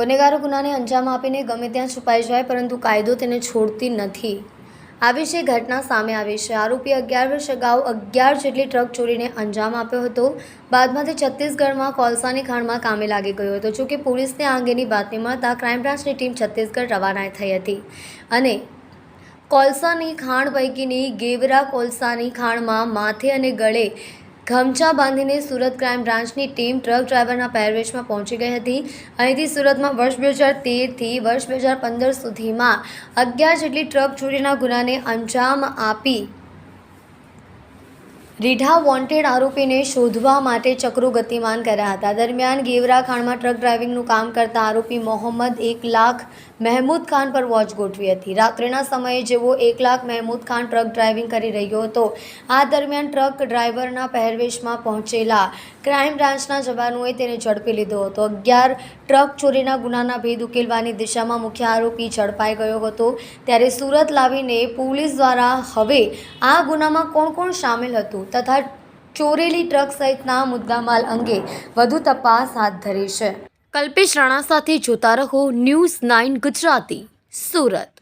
ગુનેગારો ગુનાને અંજામ આપીને ગમે ત્યાં છુપાઈ જાય, પરંતુ કાયદો તેને છોડતી નથી. આવી છે ઘટના સામે આવી છે. આરોપી અગિયાર વર્ષ અગાઉ અગિયાર જેટલી ટ્રક ચોરીને અંજામ આપ્યો હતો. બાદમાં તે છત્તીસગઢમાં કોલસાની ખાણમાં કામે લાગી ગયો હતો. જોકે પોલીસને આ અંગેની બાતમી મળતા ક્રાઇમ બ્રાન્ચની ટીમ છત્તીસગઢ રવાના થઈ હતી. અને કોલસાની ખાણ પૈકીની ગેવરા કોલસાની ખાણમાં માથે અને ગળે ગમછા બાંધીને સુરત ક્રાઇમ બ્રાન્ચની ટીમ ટ્રક ડ્રાઈવરના પહેરવેશમાં પહોંચી ગઈ હતી. અહીંથી સુરતમાં વર્ષ બે હજાર તેરથી વર્ષ બે હજાર પંદર સુધીમાં અગિયાર જેટલી ટ્રક ચોરીના ગુનાને અંજામ આપી રીઢા વોન્ટેડ આરોપીને શોધવા માટે ચક્રો ગતિમાન કર્યા હતા. દરમિયાન ગેવરા ખાણમાં ટ્રક ડ્રાઇવિંગનું કામ કરતા આરોપી મોહમ્મદ એક લાખ મહેમૂદ ખાન પર વોચ ગોઠવી હતી. રાત્રિના સમયે જેવો એક લાખ મહેમૂદ ખાન ટ્રક ડ્રાઇવિંગ કરી રહ્યો હતો. આ દરમિયાન ટ્રક ડ્રાઈવરના પહેરવેશમાં પહોંચેલા ક્રાઇમ બ્રાન્ચના જવાનોએ તેને ઝડપી લીધો હતો. અગિયાર ટ્રક ચોરીના ગુનાના ભેદ ઉકેલવાની દિશામાં મુખ્ય આરોપી ઝડપાઈ ગયો હતો. ત્યારે સુરત લાવીને પોલીસ દ્વારા હવે આ ગુનામાં કોણ કોણ સામેલ હતું? તથા ચોરેલી ટ્રક સહિતના મુદ્દામાલ અંગે વધુ તપાસ હાથ ધરી છે. કલ્પેશ રાણા સાથે જોતા રહો ન્યૂઝ નાઇન ગુજરાતી, સુરત.